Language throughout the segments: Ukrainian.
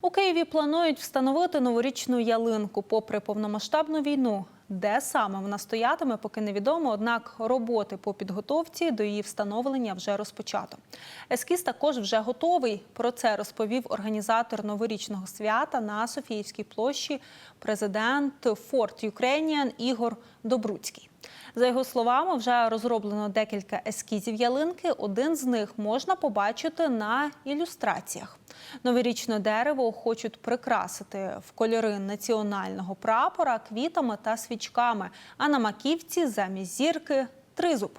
У Києві планують встановити новорічну ялинку попри повномасштабну війну. Де саме вона стоятиме, поки невідомо. Однак роботи по підготовці до її встановлення вже розпочато. Ескіз також вже готовий. Про це розповів організатор новорічного свята на Софіївській площі, президент Ford Ukrainian Ігор Добруцький. За його словами, вже розроблено декілька ескізів ялинки. Один з них можна побачити на ілюстраціях. Новорічне дерево хочуть прикрасити в кольори національного прапора квітами та свічками, а на маківці замість зірки тризуб.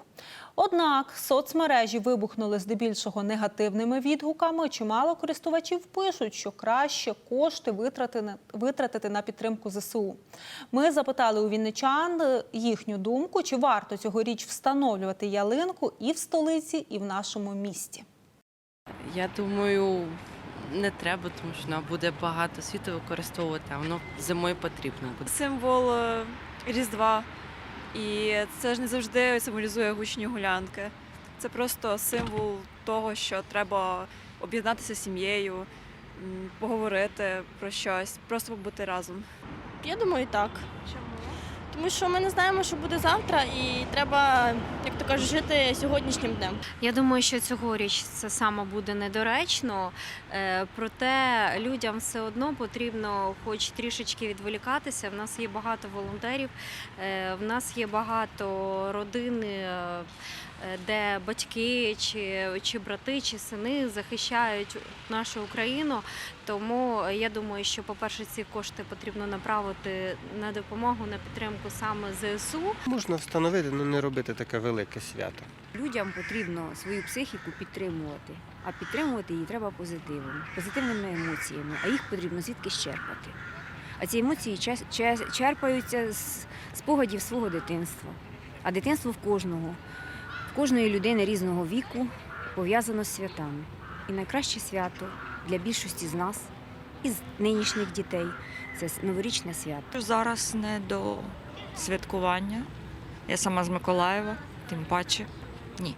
Однак соцмережі вибухнули здебільшого негативними відгуками. Чимало користувачів пишуть, що краще кошти витрати на- витратити на підтримку ЗСУ. Ми запитали у вінничан е, їхню думку, чи варто цьогоріч встановлювати ялинку і в столиці, і в нашому місті. Я думаю, не треба, тому що вона буде багато світу використовувати, а воно зимою потрібно буде. символ е, Різдва. І це ж не завжди символізує гучні гулянки. Це просто символ того, що треба об'єднатися з сім'єю, поговорити про щось, просто побути разом. Я думаю, так. Чому? Тому що ми не знаємо, що буде завтра, і треба, як то кажуть, жити сьогоднішнім днем. Я думаю, що цьогоріч це саме буде недоречно, е, проте людям все одно потрібно хоч трішечки відволікатися. В нас є багато волонтерів, е, в нас є багато родин, е, де батьки чи, чи брати, чи сини захищають нашу Україну. Тому я думаю, що, по-перше, ці кошти потрібно направити на допомогу на підтримку саме ЗСУ. Можна встановити, але не робити таке велике свято. Людям потрібно свою психіку підтримувати, а підтримувати її треба позитивом, позитивними емоціями, а їх потрібно звідки щерпати. А ці емоції черпаються з спогадів свого дитинства. А дитинство в кожного, в кожної людини різного віку пов'язано з святами. І найкраще свято для більшості з нас, із нинішніх дітей, це новорічне свято. Зараз не до святкування. Я сама з Миколаєва, тим паче.